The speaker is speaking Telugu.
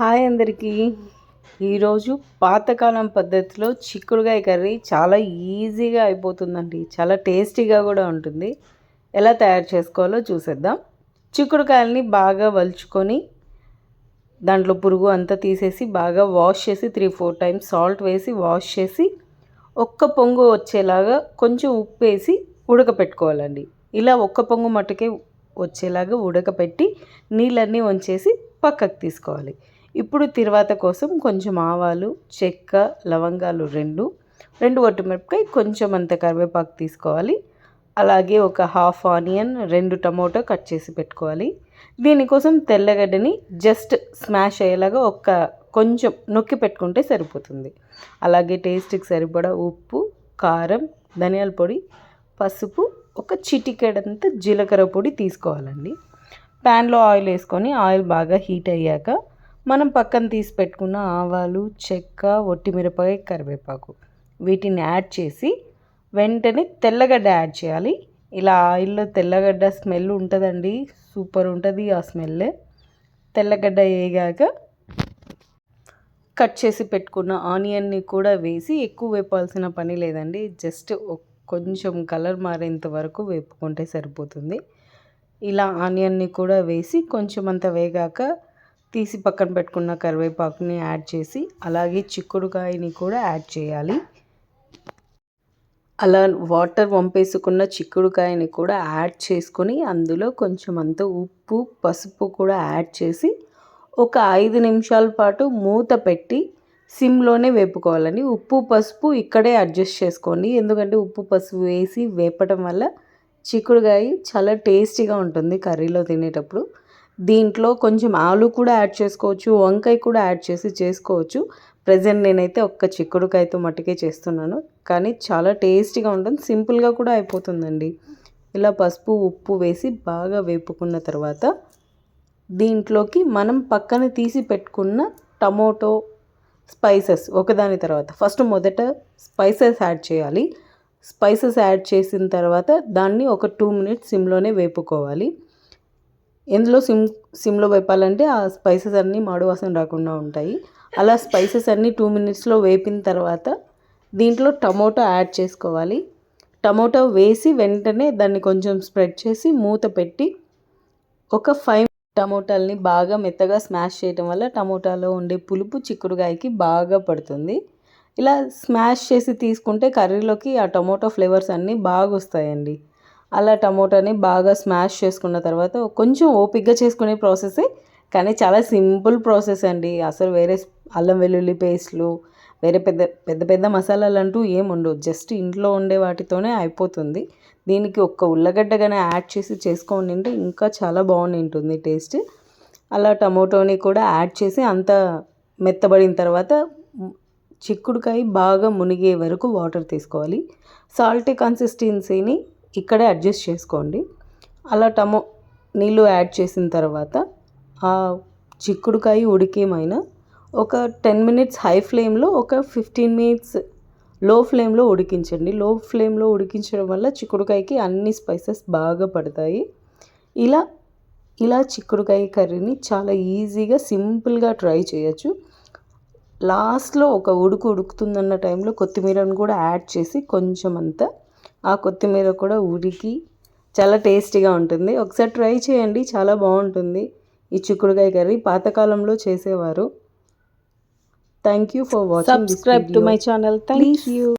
హాయ్ అందరికీ. ఈరోజు పాతకాలం పద్ధతిలో చిక్కుడుకాయ కర్రీ చాలా ఈజీగా అయిపోతుందండి. చాలా టేస్టీగా కూడా ఉంటుంది. ఎలా తయారు చేసుకోవాలో చూసేద్దాం. చిక్కుడుకాయలని బాగా వలుచుకొని దాంట్లో పురుగు అంతా తీసేసి బాగా వాష్ చేసి త్రీ ఫోర్ టైమ్స్ సాల్ట్ వేసి వాష్ చేసి ఒక్క పొంగు వచ్చేలాగా కొంచెం ఉప్పు వేసి ఉడకపెట్టుకోవాలండి. ఇలా ఒక్క పొంగు మట్టుకే వచ్చేలాగా ఉడకపెట్టి నీళ్ళన్నీ వంచేసి పక్కకు తీసుకోవాలి. ఇప్పుడు తిరువాత కోసం కొంచెం ఆవాలు చెక్క లవంగాలు రెండు రెండు ఒట్టుమిరపకాయ కొంచెం అంత కరివేపాకు తీసుకోవాలి. అలాగే ఒక హాఫ్ ఆనియన్ రెండు టమోటో కట్ చేసి పెట్టుకోవాలి. దీనికోసం తెల్లగడ్డని జస్ట్ స్మాష్ అయ్యేలాగా ఒక కొంచెం నొక్కి పెట్టుకుంటే సరిపోతుంది. అలాగే టేస్ట్కి సరిపడా ఉప్పు కారం ధనియాల పొడి పసుపు ఒక చిటికెడంత జీలకర్ర పొడి తీసుకోవాలండి. ప్యాన్లో ఆయిల్ వేసుకొని ఆయిల్ బాగా హీట్ అయ్యాక మనం పక్కన తీసి పెట్టుకున్న ఆవాలు చెక్క ఒట్టిమిరపకాయ కరివేపాకు. వీటిని యాడ్ చేసి వెంటనే తెల్లగడ్డ యాడ్ చేయాలి. ఇలా ఆయిల్లో తెల్లగడ్డ స్మెల్ ఉంటుందండి. సూపర్ ఉంటుంది ఆ స్మెల్. తెల్లగడ్డ వేగాక కట్ చేసి పెట్టుకున్న ఆనియన్ని కూడా వేసి ఎక్కువ వేపాల్సిన పని లేదండి. జస్ట్ కొంచెం కలర్ మారేంత వరకు వేపుకుంటే సరిపోతుంది. ఇలా ఆనియన్ని కూడా వేసి కొంచెం అంత వేగాక తీసి పక్కన పెట్టుకున్న కరివేపాకుని యాడ్ చేసి అలాగే చిక్కుడుకాయని కూడా యాడ్ చేయాలి. అలా వాటర్ వంపేసుకున్న చిక్కుడుకాయని కూడా యాడ్ చేసుకొని అందులో కొంచెం అంత ఉప్పు పసుపు కూడా యాడ్ చేసి ఒక ఐదు నిమిషాల పాటు మూత పెట్టి సిమ్లోనే వేపుకోవాలండి. ఉప్పు పసుపు ఇక్కడే అడ్జస్ట్ చేసుకోండి. ఎందుకంటే ఉప్పు పసుపు వేసి వేపటం వల్ల చిక్కుడుకాయ చాలా టేస్టీగా ఉంటుంది కర్రీలో తినేటప్పుడు. దీంట్లో కొంచెం ఆలు కూడా యాడ్ చేసుకోవచ్చు వంకాయ కూడా యాడ్ చేసి చేసుకోవచ్చు. ప్రజెంట్ నేనైతే ఒక్క చిక్కుడుకాయతో మట్టుకే చేస్తున్నాను. కానీ చాలా టేస్టీగా ఉంటుంది సింపుల్గా కూడా అయిపోతుందండి. ఇలా పసుపు ఉప్పు వేసి బాగా వేపుకున్న తర్వాత దీంట్లోకి మనం పక్కన తీసి పెట్టుకున్న టమోటో స్పైసెస్ ఒకదాని తర్వాత. ఫస్ట్ మొదట స్పైసెస్ యాడ్ చేయాలి. స్పైసెస్ యాడ్ చేసిన తర్వాత దాన్ని ఒక టూ మినిట్స్ సిమ్లోనే వేపుకోవాలి. ఎందులో సిమ్ సిమ్లో వేపాలంటే ఆ స్పైసెస్ అన్నీ మాడు వాసన రాకుండా ఉంటాయి. అలా స్పైసెస్ అన్నీ టూ మినిట్స్లో వేపిన తర్వాత దీంట్లో టమోటో యాడ్ చేసుకోవాలి. టమోటో వేసి వెంటనే దాన్ని కొంచెం స్ప్రెడ్ చేసి మూత పెట్టి ఒక ఫైవ్ టమోటాలని బాగా మెత్తగా స్మాష్ చేయడం వల్ల టమోటాలో ఉండే పులుపు చిక్కుడుగాయకి బాగా పడుతుంది. ఇలా స్మాష్ చేసి తీసుకుంటే కర్రీలోకి ఆ టమోటో ఫ్లేవర్స్ అన్నీ బాగా వస్తాయండి. అలా టమోటాని బాగా స్మాష్ చేసుకున్న తర్వాత కొంచెం ఓపిక్గా చేసుకునే ప్రాసెసే కానీ చాలా సింపుల్ ప్రాసెస్ అండి. అసలు వేరే అల్లం వెల్లుల్లి పేస్ట్లు వేరే పెద్ద పెద్ద పెద్ద మసాలాలు అంటూ ఏముండవు జస్ట్ ఇంట్లో ఉండే వాటితోనే అయిపోతుంది. దీనికి ఒక్క ఉల్లగడ్డగానే యాడ్ చేసి చేసుకొని తింటే ఇంకా చాలా బాగుంటుంది టేస్ట్. అలా టమోటోని కూడా యాడ్ చేసి అంత మెత్తబడిన తర్వాత చిక్కుడుకాయ బాగా మునిగే వరకు వాటర్ తీసుకోవాలి. సాల్టీ కన్సిస్టెన్సీని ఇక్కడే అడ్జస్ట్ చేసుకోండి. అలా టమో నీళ్ళు యాడ్ చేసిన తర్వాత ఆ చిక్కుడుకాయ ఉడికేమైనా ఒక టెన్ మినిట్స్ హై ఫ్లేమ్లో ఒక ఫిఫ్టీన్ మినిట్స్లో ఫ్లేమ్లో ఉడికించండి. లో ఫ్లేమ్లో ఉడికించడం వల్ల చిక్కుడుకాయకి అన్ని స్పైసెస్ బాగా పడతాయి. ఇలా ఇలా చిక్కుడుకాయ కర్రీని చాలా ఈజీగా సింపుల్గా ట్రై చేయొచ్చు. లాస్ట్లో ఒక ఉడుకు ఉడుకుతుందన్న టైంలో కొత్తిమీరను కూడా యాడ్ చేసి కొంచెం అంతా ఆ కొత్తిమీర కూడా ఉడికి చాలా టేస్టీగా ఉంటుంది. ఒకసారి ట్రై చేయండి చాలా బాగుంటుంది. ఈ చిక్కుడుకాయ కర్రీ పాతకాలంలో చేసేవారు. Thank you for watching to my channel. Thank Please. you.